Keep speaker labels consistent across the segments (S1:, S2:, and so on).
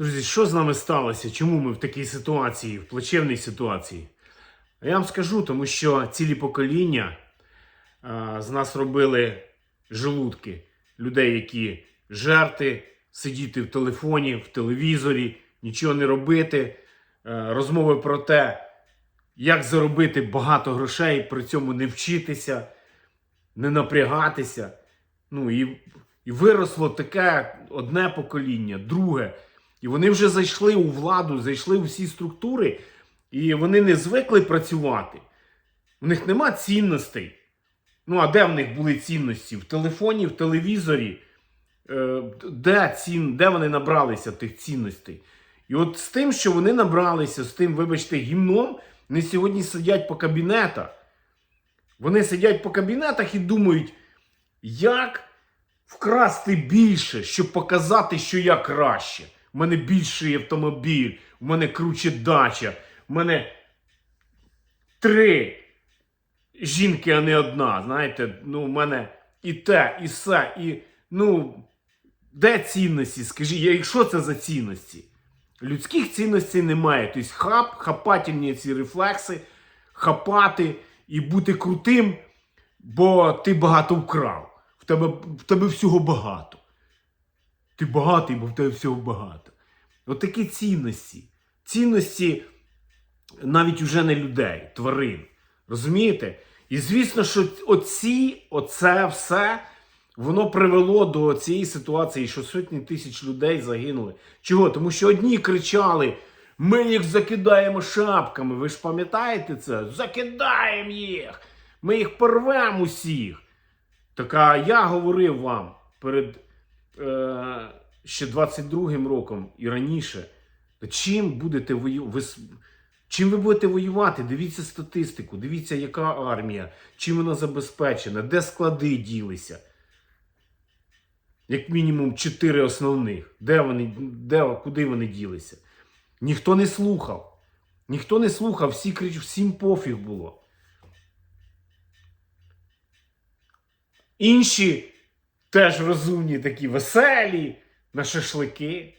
S1: Друзі, що з нами сталося? Чому ми в такій ситуації, в плачевній ситуації? А я вам скажу, тому що цілі покоління а, з нас робили желудки людей, які жерти, сидіти в телефоні, в телевізорі, нічого не робити, е, розмови про те, як заробити багато грошей, при цьому не вчитися, не напрягатися. Ну і, і виросло таке одне покоління, друге. І вони вже зайшли у владу, зайшли у всі структури, і вони не звикли працювати. У них нема цінностей. Ну, а де в них були цінності? В телефоні, в телевізорі. Е, де, цін, де вони набралися тих цінностей? І от з тим, що вони набралися, з тим, вибачте, гімном, вони сьогодні сидять по кабінетах. Вони сидять по кабінетах і думають, як вкрасти більше, щоб показати, що я краще. У мене більший автомобіль, у мене круче дача, у мене три жінки, а не одна. Знаєте, ну, у мене і те, і все, і ну, де цінності? Скажіть, я- що це за цінності? Людських цінностей немає. Тобто хап, хапательні ці рефлекси, хапати і бути крутим, бо ти багато вкрав. В тебе, в тебе всього багато. Ти багатий, бо в тебе всього багато. От такі цінності. Цінності навіть уже не людей, тварин. Розумієте? І звісно, що оці, оце все, воно привело до цієї ситуації, що сотні тисяч людей загинули. Чого? Тому що одні кричали: ми їх закидаємо шапками. Ви ж пам'ятаєте це? Закидаємо їх! Ми їх порвемо усіх. Так а я говорив вам перед ще 22-м роком і раніше, та чим будете воювати? Чим ви будете воювати? Дивіться статистику, дивіться, яка армія, чим вона забезпечена, де склади ділися. Як мінімум чотири основних. Де вони, де, куди вони ділися? Ніхто не слухав. Ніхто не слухав, всі крич, всім пофіг було. Інші теж розумні, такі веселі, на шашлики.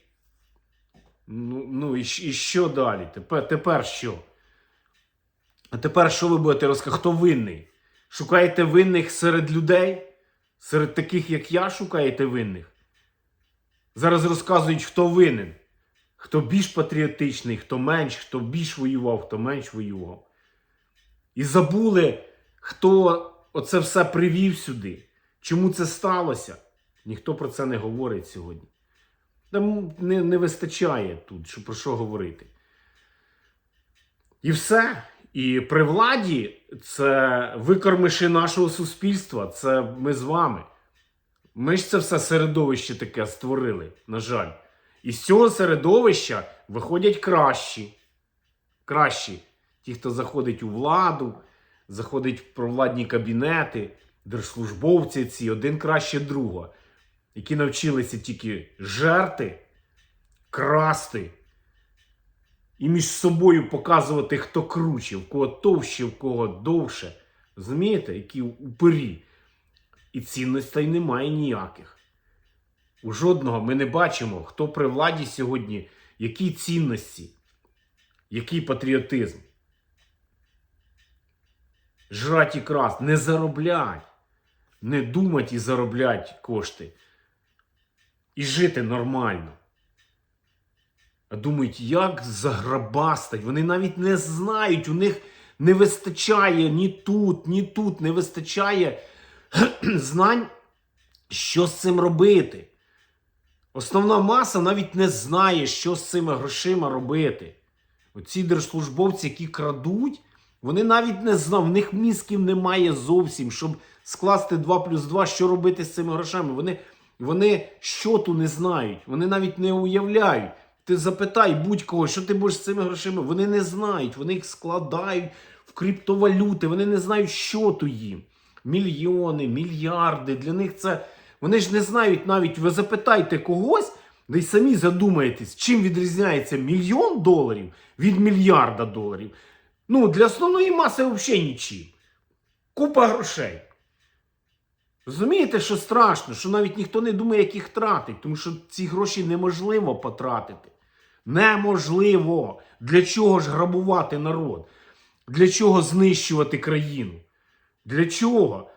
S1: Ну, ну і, і що далі? Тепер, тепер що? А тепер що ви будете розказати? Хто винний? Шукаєте винних серед людей? Серед таких, як я, шукаєте винних? Зараз розказують, хто винен. Хто більш патріотичний, хто менш, хто більш воював, хто менш воював. І забули, хто оце все привів сюди. Чому це сталося? Ніхто про це не говорить сьогодні. Там не, не вистачає тут, що про що говорити. І все. І при владі це викормиші нашого суспільства. Це ми з вами. Ми ж це все середовище таке створили, на жаль. І з цього середовища виходять кращі. Кращі. Ті, хто заходить у владу, заходить в провладні кабінети, держслужбовці ці, один краще другого які навчилися тільки жерти, красти і між собою показувати, хто круче, в кого товще, в кого довше. Розумієте, які упирі. І цінностей немає ніяких. У жодного ми не бачимо, хто при владі сьогодні, які цінності, який патріотизм. Жрать і красть, не зароблять, не думать і зароблять кошти і жити нормально. А думають, як заграбастать. Вони навіть не знають, у них не вистачає ні тут, ні тут, не вистачає знань, що з цим робити. Основна маса навіть не знає, що з цими грошима робити. Оці держслужбовці, які крадуть, вони навіть не знають, в них мізків немає зовсім, щоб скласти 2 плюс 2, що робити з цими грошами. Вони вони щоту не знають, вони навіть не уявляють. Ти запитай будь-кого, що ти будеш з цими грошима. Вони не знають, вони їх складають в криптовалюти, вони не знають, що то їм. Мільйони, мільярди. Для них це. Вони ж не знають навіть, ви запитайте когось, да й самі задумаєтесь, чим відрізняється мільйон доларів від мільярда доларів. Ну, для основної маси взагалі нічим. Купа грошей. Розумієте, що страшно, що навіть ніхто не думає, як їх тратить, тому що ці гроші неможливо потратити. Неможливо. Для чого ж грабувати народ? Для чого знищувати країну? Для чого?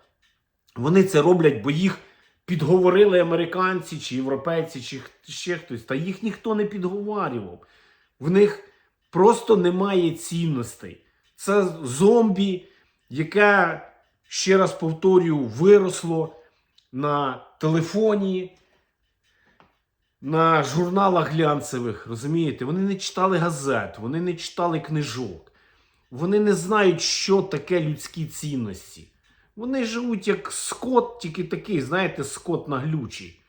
S1: Вони це роблять, бо їх підговорили американці чи європейці, чи ще хтось. Та їх ніхто не підговарював. В них просто немає цінностей. Це зомбі, яке, ще раз повторюю, виросло на телефоні, на журналах глянцевих. Розумієте? Вони не читали газет, вони не читали книжок. Вони не знають, що таке людські цінності. Вони живуть як скот, тільки такий, знаєте, скот наглючий.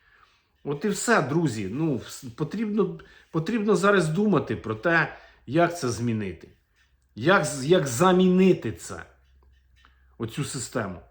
S1: От і все, друзі. Ну, потрібно, потрібно зараз думати про те, як це змінити. Як, як замінити це, оцю систему.